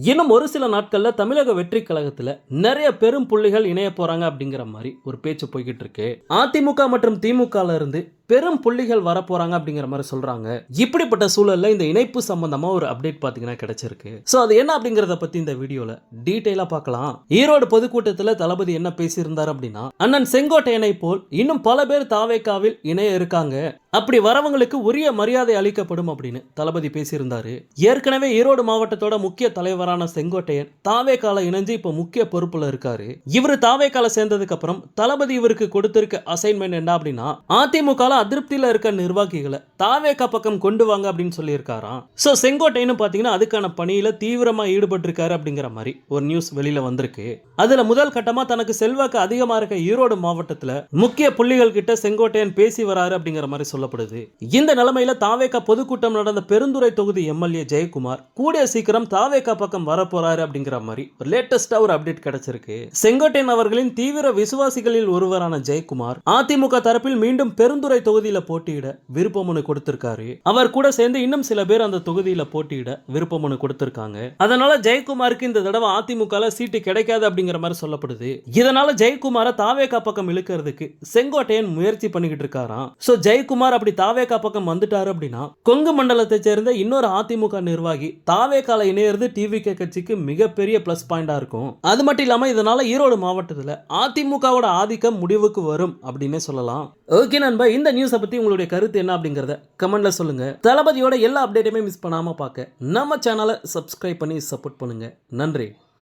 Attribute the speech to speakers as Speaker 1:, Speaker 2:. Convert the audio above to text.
Speaker 1: இன்னும் ஒரு சில நாட்களில் தமிழக வெற்றி கழகத்தில் நிறைய பெரும் புள்ளிகள் இணைய போகிறாங்க அப்படிங்கிற மாதிரி ஒரு பேச்சு போய்கிட்டு இருக்கு. அதிமுக மற்றும் திமுகல இருந்து பெரும் புள்ளிகள் வரப்போறாங்க அப்படிங்கிற மாதிரி சொல்றாங்க. இப்படிப்பட்ட சூழல்ல இந்த இணைப்பு சம்பந்தமா ஒரு அப்டேட் பாத்தீங்கன்னா கிடைச்சிருக்கு. சோ அது என்ன அப்படிங்கறத பத்தி இந்த வீடியோல டீட்டெயிலா பார்க்கலாம் ஈரோடு பொதுக்கூட்டத்துல தளபதி என்ன பேசியிருந்தார் அப்படின்னா அண்ணன் செங்கோட்டையனை போல் இன்னும் பல பேர் தாவேக்காவில் இணைய இருக்காங்க. அப்படி வரவங்களுக்கு உரிய மரியாதை அளிக்கப்படும் அப்படின்னு தளபதி பேசியிருந்தாரு. ஏற்கனவே ஈரோடு மாவட்டத்தோட முக்கிய தலைவரான செங்கோட்டையன் தாவேக்கால இணைஞ்சு இப்ப முக்கிய பொறுப்புல இருக்காரு. இவர் தாவேக்கால சேர்ந்ததுக்கு அப்புறம் தளபதி இவருக்கு கொடுத்திருக்க அசைன்மெண்ட் என்ன அப்படின்னா அதிமுக அதிருப்தியில் இருக்க நிர்வாகிகளை தாவேக்கா பக்கம் கொண்டு வாங்க அப்படின்னு சொல்லியிருக்காராம். ஸோ செங்கோட்டைன்னு பார்த்தீங்கன்னா அதுக்கான பணியில் தீவிரமாக ஈடுபட்டிருக்காரு அப்படிங்கிற மாதிரி ஒரு நியூஸ் வெளியில் வந்திருக்கு. அதில் முதல் கட்டமாக தனக்கு செல்வாக்கு அதிகமாக இருக்க ஈரோடு மாவட்டத்தில் முக்கிய புள்ளிகள் கிட்ட செங்கோட்டையன் பேசி வராரு அப்படிங்கிற மாதிரி சொல்லப்படுது. இந்த நிலைமையில் தாவேக்கா பொதுக்கூட்டம் நடந்த பெருந்துறை தொகுதி எம்எல்ஏ ஜெயக்குமார் கூடிய சீக்கிரம் தாவேக்கா பக்கம் வரப்போறாரு அப்படிங்கிற மாதிரி ஒரு லேட்டஸ்டா ஒரு அப்டேட் கிடைச்சிருக்கு. செங்கோட்டையன் அவர்களின் தீவிர விசுவாசிகளில் ஒருவரான ஜெயக்குமார் அதிமுக தரப்பில் மீண்டும் பெருந்துறை தொகுதியில போட்டியிட விருப்ப மனு கொடுத்திருக்காரு. அவர் கூட சேர்ந்து இன்னும் சில பேர் அந்த தொகுதியில போட்டியிட விருப்ப மனு கொடுத்திருக்காங்க. அதனால ஜெயக்குமாருக்கு இந்த தடவை அதிமுக சீட்டு கிடைக்காது அப்படிங்கிற மாதிரி சொல்லப்படுது. இதனால ஜெயக்குமாரை தாவேகா பக்கம் இழுக்கிறதுக்கு செங்கோட்டையன் முயற்சி பண்ணிக்கிட்டு இருக்காராம். சோ ஜெயக்குமார் அப்படி தாவேகா பக்கம் வந்துட்டாரு அப்படின்னா கொங்கு மண்டலத்தை சேர்ந்த இன்னொரு அதிமுக நிர்வாகி தாவேகால இணையிறது டிவிகே கட்சிக்கு மிகப்பெரிய பிளஸ் பாயிண்டா இருக்கும். அது மட்டும் இல்லாம இதனால ஈரோடு மாவட்டத்துல அதிமுகவோட ஆதிக்கம் முடிவுக்கு வரும் அப்படின்னே சொல்லலாம். ஓகே நண்பா இந்த நியூஸை பத்தி உங்களுடைய கருத்து என்ன அப்படிங்கறத கமெண்ட்ல சொல்லுங்க. தளபதியோட எல்லா அப்டேட்டுமே மிஸ் பண்ணாம பார்க்க நம்ம சேனலை சப்ஸ்கிரைப் பண்ணி சப்போர்ட் பண்ணுங்க. நன்றி.